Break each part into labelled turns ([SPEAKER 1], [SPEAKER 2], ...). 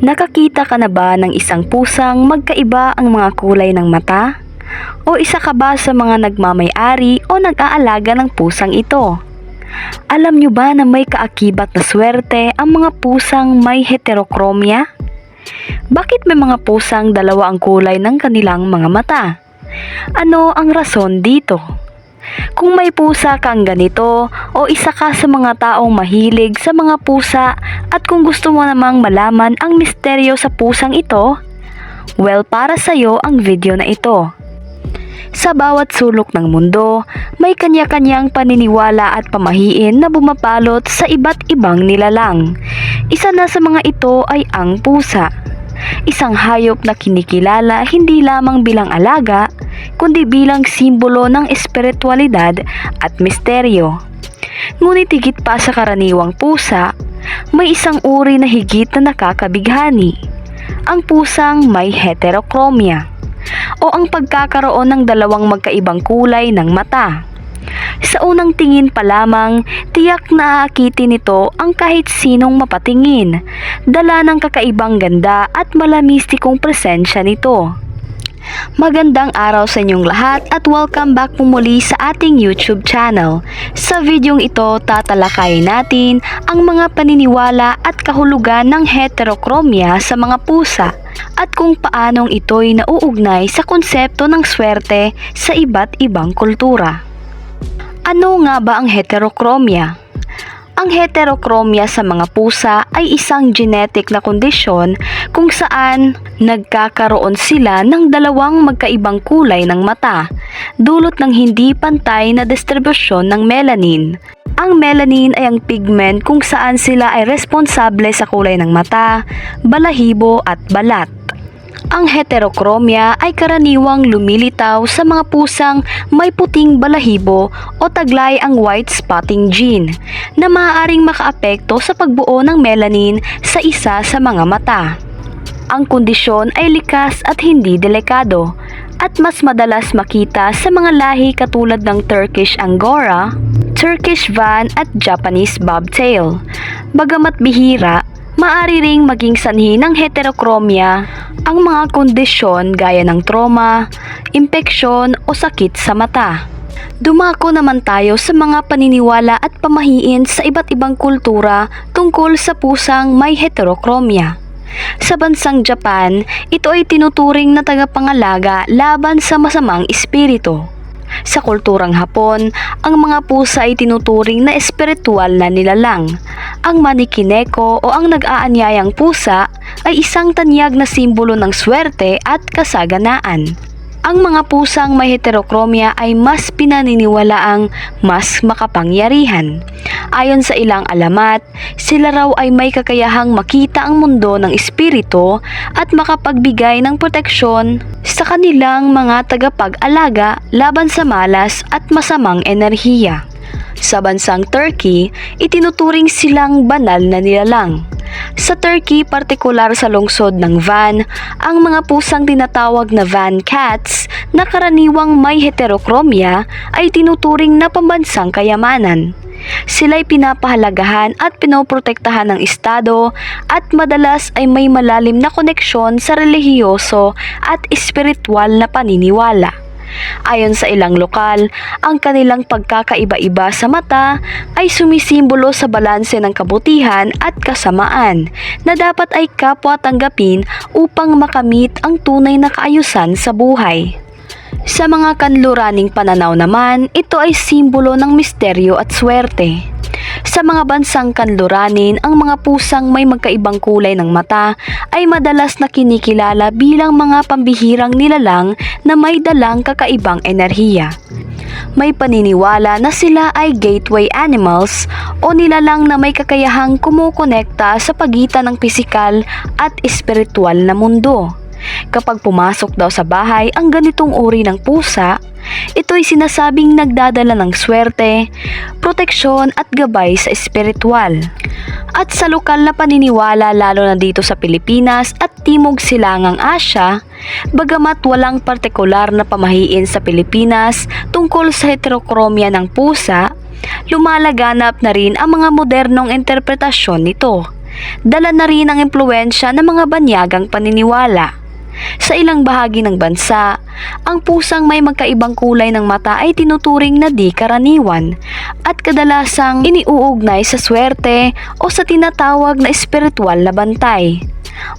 [SPEAKER 1] Nakakita ka na ba ng isang pusang magkaiba ang mga kulay ng mata? O isa ka ba sa mga nagmamayari o nag-aalaga ng pusang ito? Alam nyo ba na may kaakibat na swerte ang mga pusang may heterochromia? Bakit may mga pusang dalawa ang kulay ng kanilang mga mata? Ano ang rason dito? Kung may pusa kang ganito o isa ka sa mga taong mahilig sa mga pusa at kung gusto mo namang malaman ang misteryo sa pusang ito, well para sa'yo ang video na ito. Sa bawat sulok ng mundo, may kanya-kanyang paniniwala at pamahiin na bumapalot sa iba't ibang nilalang. Isa na sa mga ito ay ang pusa. Isang hayop na kinikilala hindi lamang bilang alaga, kundi bilang simbolo ng espiritualidad at misteryo. Ngunit higit pa sa karaniwang pusa, may isang uri na higit na nakakabighani. Ang pusang may heterochromia o ang pagkakaroon ng dalawang magkaibang kulay ng mata. Sa unang tingin pa lamang, tiyak na aakitin nito ang kahit sinong mapatingin, dala ng kakaibang ganda at malamistikong presensya nito. Magandang araw sa inyong lahat at welcome back po muli sa ating YouTube channel. Sa videong ito, tatalakayin natin ang mga paniniwala at kahulugan ng heterochromia sa mga pusa at kung paanong ito'y nauugnay sa konsepto ng swerte sa iba't ibang kultura. Ano nga ba ang heterochromia? Ang heterochromia sa mga pusa ay isang genetic na kondisyon kung saan nagkakaroon sila ng dalawang magkaibang kulay ng mata, dulot ng hindi pantay na distribusyon ng melanin. Ang melanin ay ang pigment kung saan sila ay responsable sa kulay ng mata, balahibo at balat. Ang heterochromia ay karaniwang lumilitaw sa mga pusang may puting balahibo o taglay ang white spotting gene na maaaring makaapekto sa pagbuo ng melanin sa isa sa mga mata. Ang kondisyon ay likas at hindi delikado at mas madalas makita sa mga lahi katulad ng Turkish Angora, Turkish Van at Japanese Bobtail. Bagamat bihira, Maari ring maging sanhi ng heterochromia ang mga kondisyon gaya ng trauma, impeksyon o sakit sa mata. Dumako naman tayo sa mga paniniwala at pamahiin sa iba't ibang kultura tungkol sa pusang may heterochromia. Sa bansang Japan, ito ay tinuturing na tagapangalaga laban sa masamang espiritu. Sa kulturang Hapon, ang mga pusa ay tinuturing na espiritual na nilalang. Ang manikineko o ang nag-aanyayang pusa ay isang tanyag na simbolo ng swerte at kasaganaan. Ang mga pusang may heterochromia ay mas pinaniniwalaang mas makapangyarihan. Ayon sa ilang alamat, sila raw ay may kakayahang makita ang mundo ng espiritu at makapagbigay ng proteksyon sa kanilang mga tagapag-alaga laban sa malas at masamang enerhiya. Sa bansang Turkey, itinuturing silang banal na nilalang. Sa Turkey, partikular sa lungsod ng Van, ang mga pusang tinatawag na Van cats na karaniwang may heterochromia ay tinuturing na pambansang kayamanan. Sila'y pinapahalagahan at pinoprotektahan ng Estado at madalas ay may malalim na koneksyon sa relihiyoso at espiritual na paniniwala. Ayon sa ilang lokal, ang kanilang pagkakaiba-iba sa mata ay sumisimbolo sa balanse ng kabutihan at kasamaan na dapat ay kapwa tanggapin upang makamit ang tunay na kaayusan sa buhay. Sa mga kanluraning pananaw naman, ito ay simbolo ng misteryo at swerte. Sa mga bansang kanluranin, ang mga pusang may magkaibang kulay ng mata ay madalas na kinikilala bilang mga pambihirang nilalang na may dalang kakaibang enerhiya. May paniniwala na sila ay gateway animals o nilalang na may kakayahang kumukonekta sa pagitan ng pisikal at espiritual na mundo. Kapag pumasok daw sa bahay ang ganitong uri ng pusa, ito'y sinasabing nagdadala ng swerte, proteksyon at gabay sa espiritual. At sa lokal na paniniwala lalo na dito sa Pilipinas at Timog Silangang Asya, bagamat walang partikular na pamahiin sa Pilipinas tungkol sa heterochromia ng pusa, lumalaganap na rin ang mga modernong interpretasyon nito. Dala na rin ang impluensya ng mga banyagang paniniwala. Sa ilang bahagi ng bansa, ang pusang may magkaibang kulay ng mata ay tinuturing na di karaniwan at kadalasang iniuugnay sa swerte o sa tinatawag na espiritual na bantay.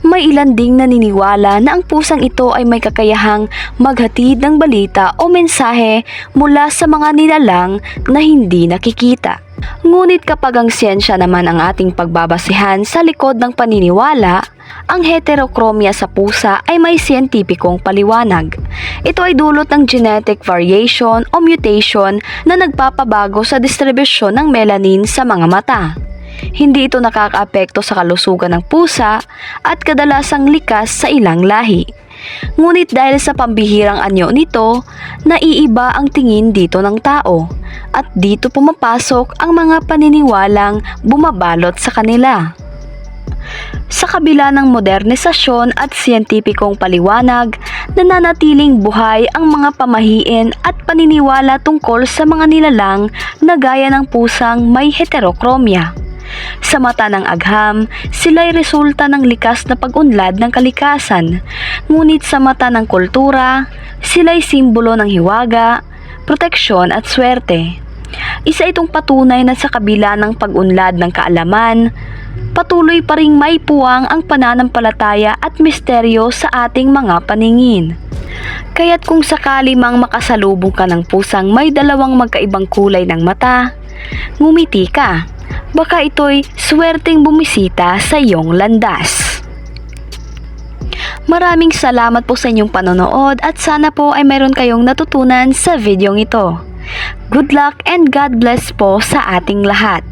[SPEAKER 1] May ilan ding naniniwala na ang pusang ito ay may kakayahang maghatid ng balita o mensahe mula sa mga nilalang na hindi nakikita. Ngunit kapag ang siyensya naman ang ating pagbabasihan sa likod ng paniniwala, ang heterochromia sa pusa ay may siyentipikong paliwanag. Ito ay dulot ng genetic variation o mutation na nagpapabago sa distribusyon ng melanin sa mga mata. Hindi ito nakakaapekto sa kalusugan ng pusa at kadalasang likas sa ilang lahi. Ngunit dahil sa pambihirang anyo nito, naiiba ang tingin dito ng tao at dito pumapasok ang mga paniniwalang bumabalot sa kanila. Sa kabila ng modernisasyon at siyentipikong paliwanag, nananatiling buhay ang mga pamahiin at paniniwala tungkol sa mga nilalang na gaya ng pusang may heterochromia. Sa mata ng agham, sila'y resulta ng likas na pag-unlad ng kalikasan. Ngunit sa mata ng kultura, sila'y simbolo ng hiwaga, proteksyon at swerte. Isa itong patunay na sa kabila ng pag-unlad ng kaalaman, patuloy pa ring may puwang ang pananampalataya at misteryo sa ating mga paningin. Kaya't kung sakali mang makasalubong ka ng pusang may dalawang magkaibang kulay ng mata, ngumiti ka. Baka ito'y swerteng bumisita sa iyong landas. Maraming salamat po sa inyong panonood at sana po ay mayroon kayong natutunan sa videong ito. Good luck and God bless po sa ating lahat.